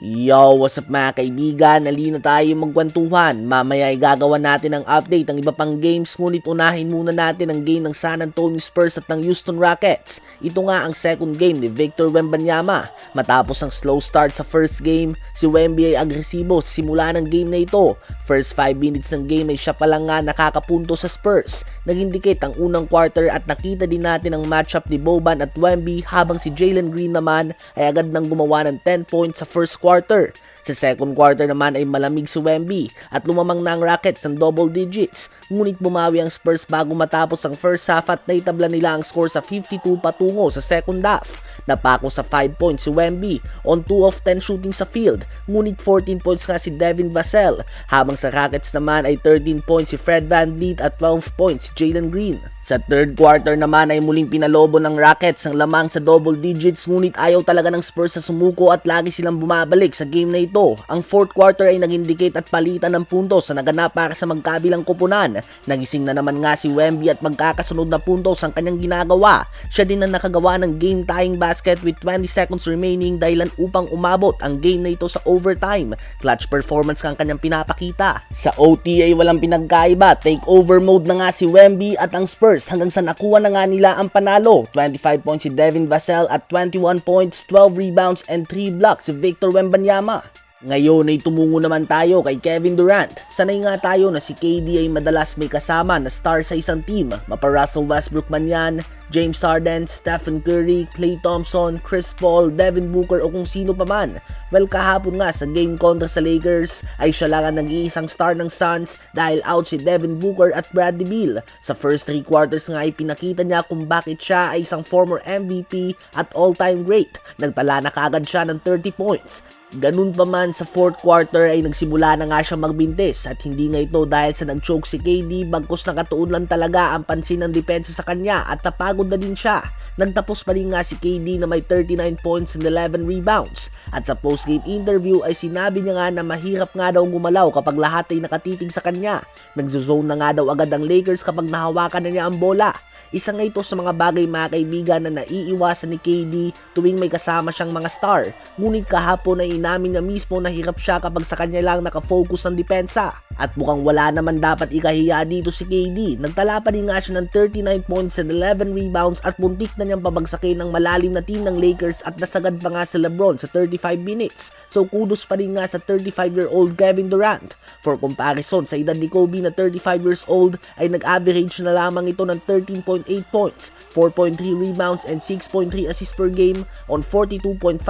Yo, what's up mga kaibigan? Nalina tayo magkwentuhan. Mamaya ay gagawa natin ng update ang iba pang games ngunit unahin muna natin ang game ng San Antonio Spurs at ng Houston Rockets. Ito nga ang second game ni Victor Wembanyama. Matapos ang slow start sa first game, si Wemby ay agresibo simula ng game na ito. First 5 minutes ng game ay siya pa lang nga nakakapunto sa Spurs. Nag-indicate ang unang quarter at nakita din natin ang matchup ni Boban at Wemby habang si Jalen Green naman ay agad nang gumawa ng 10 points sa first quarter quarter sa second quarter naman ay malamig si Wemby at lumamang na ang Rockets ng double digits. Ngunit bumawi ang Spurs bago matapos ang first half at naitabla nila ang score sa 52 patungo sa second half. Napako sa 5 points si Wemby on 2 of 10 shooting sa field. Ngunit 14 points nga si Devin Vassell. Habang sa Rockets naman ay 13 points si Fred VanVleet at 12 points si Jalen Green. Sa third quarter naman ay muling pinalobo ng Rockets ang lamang sa double digits ngunit ayaw talaga ng Spurs sa sumuko at lagi silang bumabalik sa game na ito. Ang fourth quarter ay nag-indicate at palitan ng puntos sa naganap para sa magkabilang kupunan. Nagising na naman nga si Wemby at magkakasunod na puntos ang kanyang ginagawa. Siya din ang nakagawa ng game tying basket with 20 seconds remaining dahilan upang umabot ang game na ito sa overtime. Clutch performance kang kanyang pinapakita. Sa OTA walang pinagkaiba. Take over mode na nga si Wemby at ang Spurs hanggang sa nakuha na nga nila ang panalo. 25 points si Devin Vassell at 21 points, 12 rebounds and 3 blocks si Victor Wembanyama. Ngayon ay tumungo naman tayo kay Kevin Durant. Sanay nga tayo na si KD ay madalas may kasama na star sa isang team. Mapa Russell Westbrook man yan, James Harden, Stephen Curry, Klay Thompson, Chris Paul, Devin Booker o kung sino pa man. Well kahapon nga sa game kontra sa Lakers ay siya lang ang nag-iisang star ng Suns dahil out si Devin Booker at Bradley Beal. Sa first 3 quarters nga ay pinakita niya kung bakit siya ay isang former MVP at all-time great. Nagtala na kagad siya ng 30 points. Ganun pa man sa fourth quarter ay nagsimula na nga siya magbintis at hindi nga ito dahil sa nag-choke si KD bagkus nakatuon lang talaga ang pansin ng depensa sa kanya at napagod na din siya. Nagtapos pa rin nga si KD na may 39 points and 11 rebounds at sa post-game interview ay sinabi niya nga na mahirap nga daw gumalaw kapag lahat ay nakatitig sa kanya. Nagzo-zone na nga daw agad ang Lakers kapag nahawakan na niya ang bola. Isa nga ito sa mga bagay mga kaibigan na naiiwasan ni KD tuwing may kasama siyang mga star. Ngunit kahapon ay inamin niya mismo na hirap siya kapag sa kanya lang nakafocus ang depensa. At mukhang wala naman dapat ikahiya dito si KD. Nagtala pa rin nga siya ng 39 points and 11 rebounds at muntik na niyang pabagsakin ng malalim na team ng Lakers at nasagad pa nga sa Lebron sa 35 minutes. So kudos pa rin nga sa 35-year-old Kevin Durant. For comparison, sa edad ni Kobe na 35 years old ay nag-average na lamang ito ng 13.8 points, 4.3 rebounds and 6.3 assists per game on 42.5%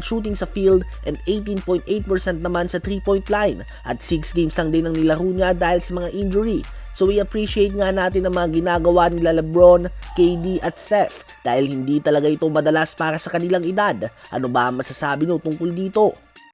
shooting sa field and 18.8% naman sa 3-point line at 6 games lang din ang nilaro niya dahil sa mga injury. So we appreciate nga natin ang mga ginagawa nila Lebron, KD at Steph dahil hindi talaga ito madalas para sa kanilang edad. Ano ba ang masasabi nyo tungkol dito?